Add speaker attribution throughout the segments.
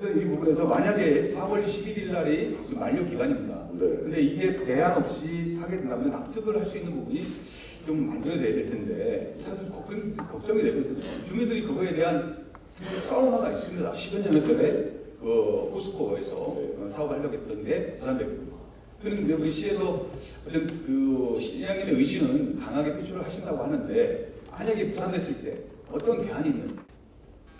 Speaker 1: 하여튼 이 부분에서 만약에 4월 11일 날이 만료 기간입니다.
Speaker 2: 네.
Speaker 1: 근데 이게 대안 없이 하게 된다면 납득을 할 수 있는 부분이 좀 만들어져야 될 텐데 사실 걱정, 걱정이 되거든요. 주민들이 그거에 대한 트라우마가 있습니다. 10여 년 전에 그 포스코에서 어, 사업하려고 했던 게 부산됐거든요. 그런데 우리 시에서 어떤 그 시장님의 의지는 강하게 표출을 하신다고 하는데 만약에 부산됐을 때 어떤 대안이 있는지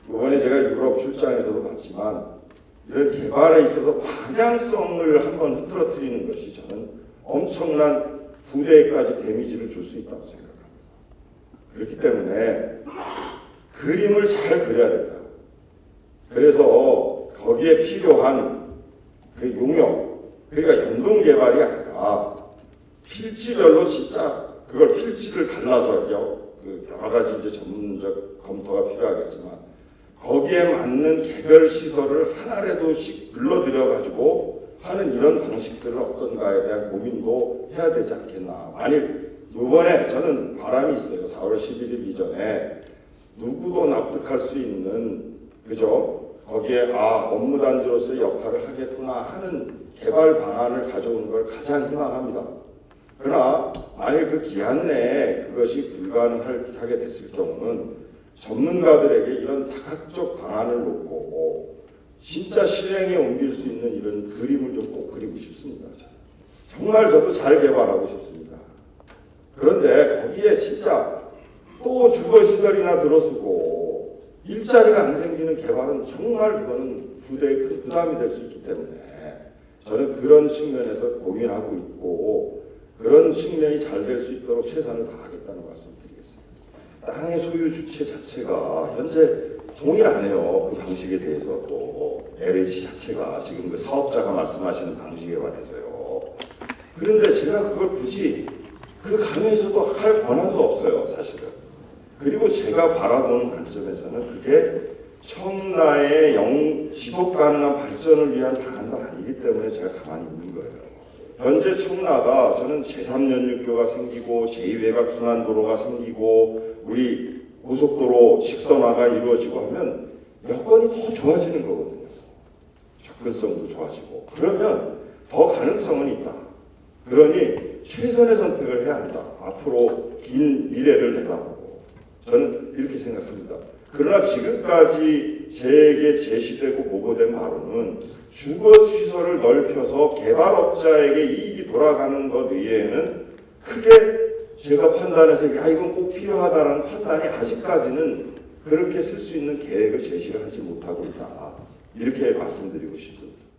Speaker 2: 이번에 제가 유럽 출장에서도 봤지만 이런 개발에 있어서 방향성을 한번 흐트러뜨리는 것이 저는 엄청난 부대에까지 데미지를 줄 수 있다고 생각합니다. 그렇기 때문에 그림을 잘 그려야 된다. 그래서 거기에 필요한 그 용역, 그러니까 연동 개발이 아니라 필지별로 진짜 그걸 필지를 갈라서요. 그 여러 가지 이제 전문적 검토가 필요하겠지만 거기에 맞는 개별 시설을 하나라도씩 불러들여 가지고 하는 이런 방식들은 어떤가에 대한 고민도 해야 되지 않겠나. 만일 이번에 저는 바람이 있어요. 4월 11일 이전에 누구도 납득할 수 있는 그죠? 거기에 아 업무 단지로서의 역할을 하겠구나 하는 개발 방안을 가져오는 걸 가장 희망합니다. 그러나 만일 그 기한 내에 그것이 불가능하게 됐을 경우는 전문가들에게 이런 다각적 방안을 놓고 진짜 실행에 옮길 수 있는 이런 그림을 좀 꼭 그리고 싶습니다. 정말 저도 잘 개발하고 싶습니다. 그런데 거기에 진짜 또 주거 시설이나 들어서고 일자리가 안 생기는 개발은 정말 그거는 부대에 큰 부담이 될 수 있기 때문에 저는 그런 측면에서 고민하고 있고 그런 측면이 잘 될 수 있도록 최선을 다하겠다는 말씀드리겠습니다. 땅의 소유 주체 자체가 현재 동일하네요. 그 방식에 대해서 또 LH 자체가 지금 그 사업자가 말씀하시는 방식에 관해서요. 그런데 제가 그걸 굳이 그 강요에서도 할 권한도 없어요, 사실은. 그리고 제가 바라보는 관점에서는 그게 청라의 영 지속 가능한 발전을 위한 방안도 아니기 때문에 제가 가만히 있는 거예요. 현재 청라가 저는 제3연육교가 생기고 제2외곽 순환도로가 생기고 우리 고속도로 직선화가 이루어지고 하면 여건이 더 좋아지는 거거든요. 접근성도 좋아지고 그러면 더 가능성은 있다. 그러니 최선의 선택을 해야 한다. 앞으로 긴 미래를 내다보고 저는 이렇게 생각합니다. 그러나 지금까지 제게 제시되고 보고된 바로는 주거 시설을 넓혀서 개발업자에게 이익이 돌아가는 것 외에는 크게 제가 판단해서 야 이건 꼭 필요하다라는 판단이 아직까지는 그렇게 쓸 수 있는 계획을 제시를 하지 못하고 있다. 이렇게 말씀드리고 싶습니다.